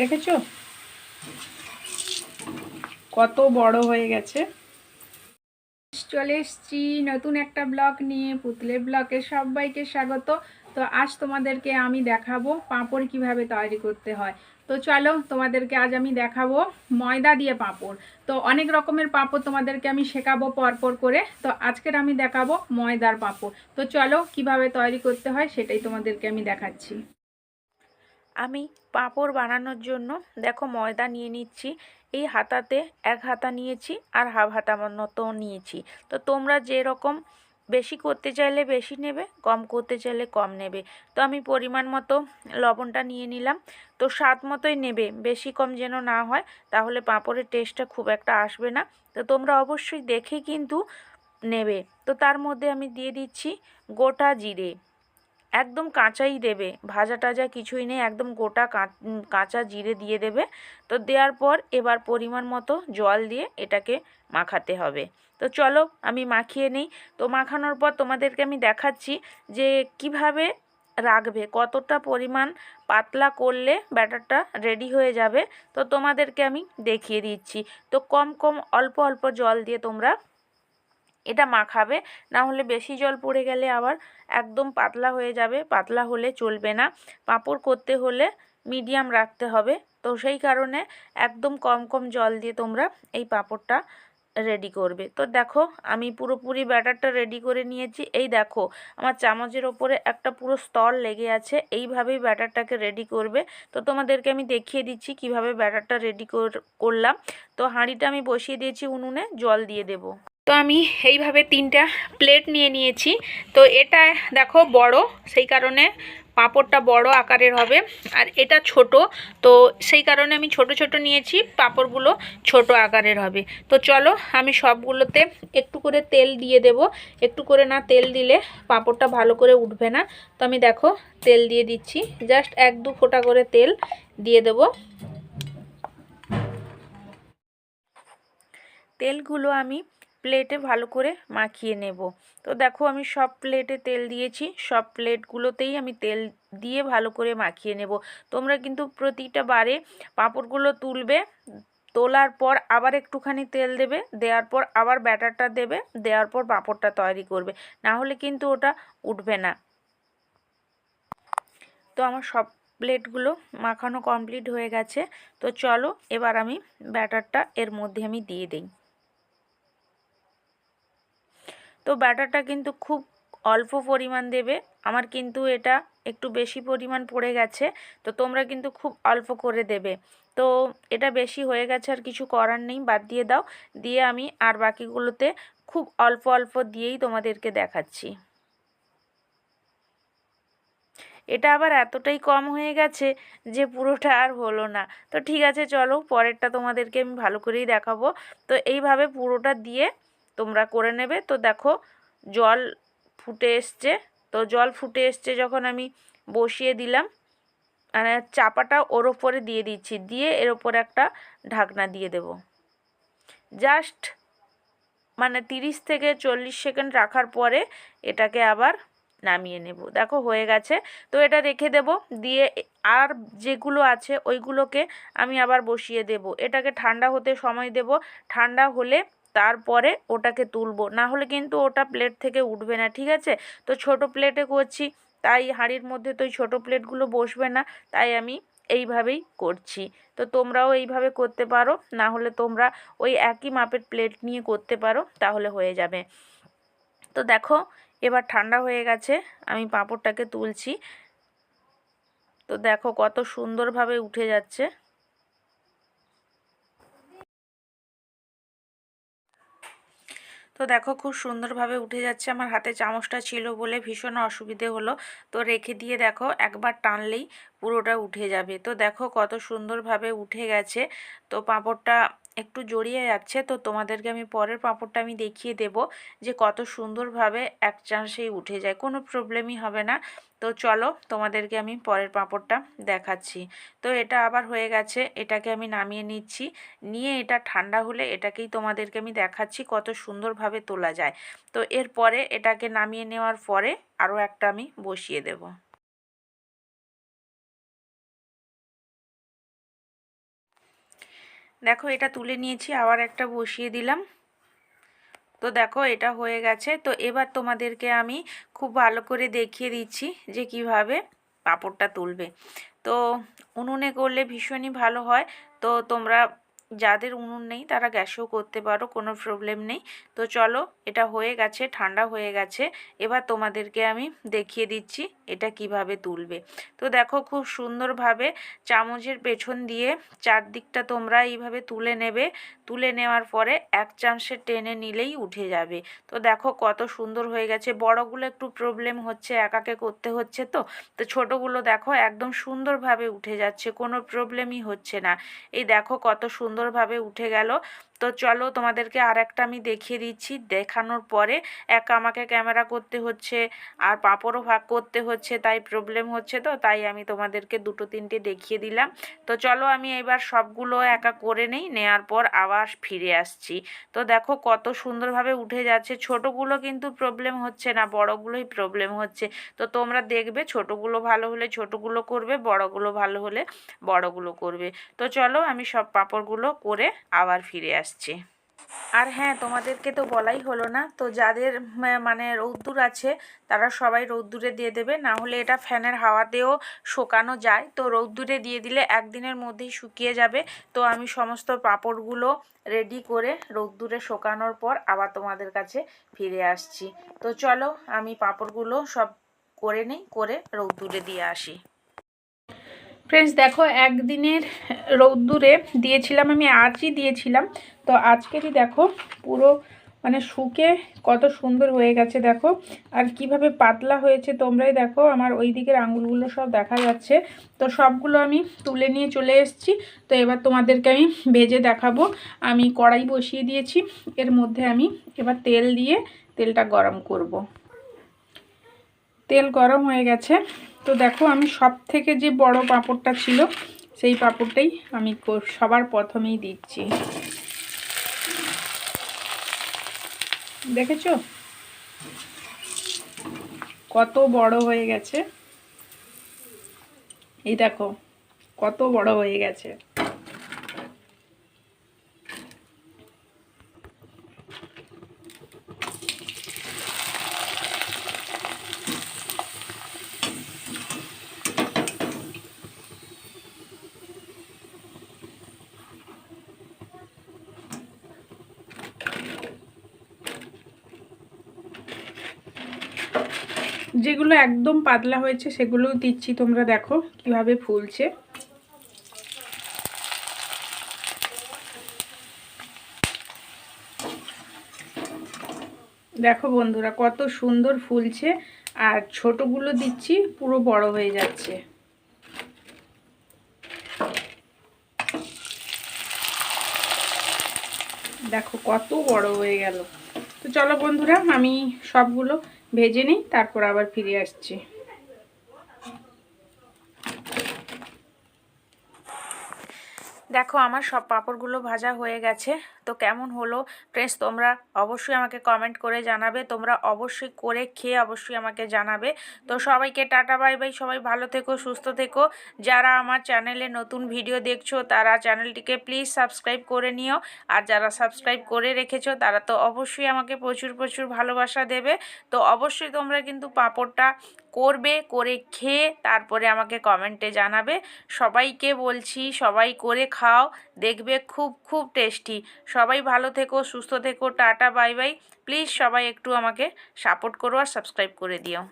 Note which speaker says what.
Speaker 1: দেখেছ? কত বড় হয়ে গেছে। চলে এসছি নতুন একটা ব্লগ নিয়ে পুতলে ব্লগে সবাইকে স্বাগত। তো আজ তোমাদেরকে আমি দেখাবো পাঁপড় কীভাবে তৈরি করতে হয়। তো চলো তোমাদেরকে আজ আমি দেখাবো ময়দা দিয়ে পাঁপড়। তো অনেক রকমের পাঁপড় তোমাদেরকে আমি শেখাবো পরপর করে। তো আজকের আমি দেখাবো ময়দার পাঁপড়। তো চলো কীভাবে তৈরি করতে হয় সেটাই তোমাদেরকে আমি দেখাচ্ছি। আমি পাঁপড় বানানোর জন্য, দেখো ময়দা নিয়ে নিচ্ছি, এই হাতাতে এক হাতা নিয়েছি আর হাফ হাতা মতো নিয়েছি। তো তোমরা যেরকম বেশি করতে চাইলে বেশি নেবে, কম করতে চাইলে কম নেবে। তো আমি পরিমাণ মতো লবণটা নিয়ে নিলাম। তো স্বাদ মতোই নেবে, বেশি কম যেন না হয়, তাহলে পাঁপড়ের টেস্টটা খুব একটা আসবে না। তো তোমরা অবশ্যই দেখে কিন্তু নেবে। তো তার মধ্যে আমি দিয়ে দিচ্ছি গোটা জিরে। একদম কাঁচাই দেবে। ভাজা টাজা কিছুই নেই, একদম গোটা কাঁচা জিরে দিয়ে দেবে। তো দেওয়ার পর এবার পরিমাণ মতো জল দিয়ে এটাকে মাখাতে হবে। তো চলো আমি মাখিয়ে নিই। তো মাখানোর পর তোমাদেরকে আমি দেখাচ্ছি যে কীভাবে রাখবে, কতটা পরিমাণ পাতলা করলে ব্যাটারটা রেডি হয়ে যাবে। তো তোমাদেরকে আমি দেখিয়ে দিচ্ছি। তো কম কম, অল্প অল্প জল দিয়ে তোমরা এটা মাখাবে। না হলে বেশি জল পড়ে গেলে আবার একদম পাতলা হয়ে যাবে, পাতলা হলে চলবে না। পাঁপড় করতে হলে মিডিয়াম রাখতে হবে। তো সেই কারণে একদম কম কম জল দিয়ে তোমরা এই পাঁপড়টা রেডি করবে। তো দেখো, আমি পুরোপুরি ব্যাটারটা রেডি করে নিয়েছি। এই দেখো, আমার চামচের ওপরে একটা পুরো স্তর লেগে আছে। এইভাবেই ব্যাটারটাকে রেডি করবে। তো তোমাদেরকে আমি দেখিয়ে দিচ্ছি কীভাবে ব্যাটারটা রেডি করলাম। তো হাঁড়িটা আমি বসিয়ে দিয়েছি উনুনে, জল দিয়ে দেব। তো আমি এইভাবে তিনটা প্লেট নিয়ে নিয়েছি। তো এটা দেখো বড়, সেই কারণে পাঁপড়টা বড় আকারের হবে। আর এটা ছোট, তো সেই কারণে আমি ছোট ছোট নিয়েছি, পাঁপড়গুলো ছোট আকারের হবে। তো চলো আমি সবগুলোতে একটু করে তেল দিয়ে দেব। একটু করে না তেল দিলে পাঁপড়টা ভালো করে উঠবে না। তো আমি দেখো তেল দিয়ে দিচ্ছি। জাস্ট এক দু ফোঁটা করে তেল দিয়ে দেব। তেলগুলো আমি প্লেটে ভালো করে মাখিয়ে নেব। তো দেখো আমি সব প্লেটে তেল দিয়েছি। সব প্লেটগুলোতেই আমি তেল দিয়ে ভালো করে মাখিয়ে নেব। তোমরা কিন্তু প্রতিটা বারে পাঁপড়গুলো তুলবে, তোলার পর আবার একটুখানি তেল দেবে, দেওয়ার পর আবার ব্যাটারটা দেবে, দেওয়ার পর পাঁপড়টা তৈরি করবে। না হলে কিন্তু ওটা উঠবে না। তো আমার সব প্লেটগুলো মাখানো কমপ্লিট হয়ে গেছে। তো চলো এবার আমি ব্যাটারটা এর মধ্যে আমি দিয়ে দিই। তো ব্যাটারটা কিন্তু খুব অল্প পরিমাণ দেবে। আমার কিন্তু এটা একটু বেশি পরিমাণ পড়ে গেছে, তো তোমরা কিন্তু খুব অল্প করে দেবে। তো এটা বেশি হয়ে গেছে আর কিছু করার নেই, বাদ দিয়ে দাও। দিয়ে আমি আর বাকিগুলোতে খুব অল্প অল্প দিয়েই তোমাদেরকে দেখাচ্ছি। এটা আবার এতটাই কম হয়ে গেছে যে পুরোটা আর হলো না। তো ঠিক আছে, চলো পরেরটা তোমাদেরকে আমি ভালো করেই দেখাবো। তো এইভাবে পুরোটা দিয়ে তোমরা করে নেবে। তো দেখো, জল ফুটে এসছে। তো জল ফুটে এসছে যখন আমি বসিয়ে দিলাম মানে চাপাটা ওর ওপরে দিয়ে দিচ্ছি। দিয়ে এর ওপরে একটা ঢাকনা দিয়ে দেব। জাস্ট মানে তিরিশ থেকে চল্লিশ সেকেন্ড রাখার পরে এটাকে আবার নামিয়ে নেব। দেখো, হয়ে গেছে। তো এটা রেখে দেব। দিয়ে আর যেগুলো আছে ওইগুলোকে আমি আবার বসিয়ে দেব। এটাকে ঠান্ডা হতে সময় দেব। ঠান্ডা হলে তারপরে ওটাকে তুলবো। না হলে কিন্তু ওটা প্লেট থেকে উঠবে না, ঠিক আছে? তো ছোট প্লেটে করছি, তাই হাঁড়ির মধ্যে তো ওই ছোটো প্লেটগুলো বসবে না, তাই আমি এইভাবেই করছি। তো তোমরাও এইভাবে করতে পারো না হলে তোমরা ওই একই মাপের প্লেট নিয়ে করতে পারো, তাহলে হয়ে যাবে। তো দেখো, এবার ঠান্ডা হয়ে গেছে, আমি পাঁপড়টাকে তুলছি। তো দেখো কত সুন্দরভাবে উঠে যাচ্ছে। তো দেখো খুব সুন্দরভাবে উঠে যাচ্ছে আমার হাতে চামচটা ছিল বলে ভীষণ অসুবিধে হলো। তো রেখে দিয়ে দেখো একবার টানলেই পুরোটা উঠে যাবে। তো দেখো কত সুন্দরভাবে উঠে গেছে। তো পাঁপড়টা একটু জড়িয়ে যাচ্ছে। তো তোমাদেরকে আমি পরের পাঁপড়টা আমি দেখিয়ে দেব যে কত সুন্দরভাবে এক চান্সেই উঠে যায়। কোনো প্রবলেমই হবে না। তো চলো তোমাদেরকে আমি পরের পাঁপড়টা দেখাচ্ছি। তো এটা আবার হয়ে গেছে, এটাকে আমি নামিয়ে নিচ্ছি। নিয়ে এটা ঠান্ডা হলে এটাকেই তোমাদেরকে আমি দেখাচ্ছি কত সুন্দরভাবে তোলা যায়। তো এরপরে এটাকে নামিয়ে নেওয়ার পরে আরও একটা আমি বসিয়ে দেব। দেখো এটা তুলে নিয়েছি, আবার একটা বসিয়ে দিলাম। তো দেখো এটা হয়ে গেছে। তো এবার তোমাদেরকে আমি খুব ভালো করে দেখিয়ে দিচ্ছি যে কীভাবে পাঁপড়টা তুলবে। তো উনুনে করলে ভীষণই ভালো হয়। তো তোমরা যাদের উনুন নেই, তারা গ্যাসেও করতে পারো, কোনো প্রবলেম নেই। তো চলো, এটা হয়ে গেছে, ঠান্ডা হয়ে গেছে। এবার তোমাদেরকে আমি দেখিয়ে দিচ্ছি এটা কীভাবে তুলবে। তো দেখো, খুব সুন্দরভাবে চামচের পেছন দিয়ে চারদিকটা তোমরা এইভাবে তুলে নেবে। তুলে নেওয়ার পরে এক চামচে টেনে নিলেই উঠে যাবে। তো দেখো, কত সুন্দর হয়ে গেছে। বড়গুলো একটু প্রবলেম হচ্ছে, একাকে করতে হচ্ছে তো। তো ছোটোগুলো দেখো, একদম সুন্দরভাবে উঠে যাচ্ছে, কোনো প্রবলেমই হচ্ছে না। এই দেখো, কত সুন্দরভাবে উঠে গেল। তো চলো তোমাদেরকে আর একটা আমি দেখিয়ে দিচ্ছি। দেখানোর পরে এক আমাকে ক্যামেরা করতে হচ্ছে, আর পাঁপড়ও ভাগ করতে হচ্ছে, তাই প্রবলেম হচ্ছে তো, তাই আমি তোমাদেরকে দুটো তিনটে দেখিয়ে দিলাম। তো চলো আমি এবার সবগুলো একা করে নেই নেওয়ার পর আবার ফিরে আসছি। তো দেখো কত সুন্দরভাবে উঠে যাচ্ছে, ছোটোগুলো কিন্তু প্রবলেম হচ্ছে না, বড়গুলোই প্রবলেম হচ্ছে। তো তোমরা দেখবে ছোটোগুলো ভালো হলে ছোটোগুলো করবে, বড়গুলো ভালো হলে বড়গুলো করবে। তো চলো আমি সব পাঁপড়গুলো করে আবার ফিরে আসছি। আসছে। আর হ্যাঁ তোমাদেরকে তো বলাই হলো না। তো যাদের মানে রৌদ্দুর আছে, তারা সবাই রৌদ্দুরে দিয়ে দেবে। না হলে এটা ফ্যানের হাওয়াতেও শোকানো যায়। তো রৌদ্দুরে দিয়ে দিলে একদিনের মধ্যেই শুকিয়ে যাবে। তো আমি সমস্ত পাপড়গুলো রেডি করে রৌদ্দুরে শোকানোর পর আবার তোমাদের কাছে ফিরে আসছি। তো চলো, আমি পাপড়গুলো সব করে নিই, করে রৌদ্দুরে দিয়ে আসি। ফ্রেন্ডস দেখো, একদিনের রৌদ্দুরে দিয়েছিলাম আমি, আজই দিয়েছিলাম। তো আজকেরই দেখো পুরো মানে শুকে কত সুন্দর হয়ে গেছে দেখো। আর কীভাবে পাতলা হয়েছে তোমরাই দেখো, আমার ওই দিকের আঙুলগুলো সব দেখা যাচ্ছে। তো সবগুলো আমি তুলে নিয়ে চলে এসেছি। তো এবার তোমাদেরকে আমি ভেজে দেখাবো। আমি কড়াই বসিয়ে দিয়েছি, এর মধ্যে আমি এবার তেল দিয়ে তেলটা গরম করব। তেল গরম হয়ে গেছে। তো দেখো আমি সব থেকে যে বড় পাঁপড়টা ছিল, সেই পাঁপড়টাই আমি সবার প্রথমেই দিচ্ছি। দেখেছ? কত বড় হয়ে গেছে। এই দেখো কত বড় হয়ে গেছে। যেগুলো একদম পাতলা হয়েছে সেগুলোও দিচ্ছি। তোমরা দেখো কীভাবে ফুলছে। দেখো বন্ধুরা, কত সুন্দর ফুলছে। আর ছোটগুলো দিচ্ছি, পুরো বড় হয়ে যাচ্ছে। দেখো কত বড় হয়ে গেল। তো চলো বন্ধুরা, আমি সবগুলো ভেজে নিই তারপর আবার ফিরে আসছি। দেখো আমার সব পাঁপড়গুলো ভাজা হয়ে গেছে। তো কেমন হলো? ফ্রেন্ডস তোমরা অবশ্যই আমাকে কমেন্ট করে জানাবে। তোমরা অবশ্যই করে খেয়ে অবশ্যই আমাকে জানাবে। তো সবাইকে টাটা বাই বাই সবাই ভালো থেকো, সুস্থ থেকো। যারা আমার চ্যানেলে নতুন ভিডিও দেখছ, তারা চ্যানেলটিকে প্লিজ সাবস্ক্রাইব করে নিও। আর যারা সাবস্ক্রাইব করে রেখেছো, তারা তো অবশ্যই আমাকে প্রচুর প্রচুর ভালোবাসা দেবে। তো অবশ্যই তোমরা কিন্তু পাঁপড়টা করবে, করে খেয়ে তারপরে আমাকে কমেন্টে জানাবে। সবাইকে বলছি, সবাই করে খাও। দেখবে খুব খুব টেস্টি সবাই ভালো থেকো, সুস্থ থেকো, টাটা, বাই বাই। প্লিজ সবাই একটু আমাকে সাপোর্ট করো আর সাবস্ক্রাইব করে দিও।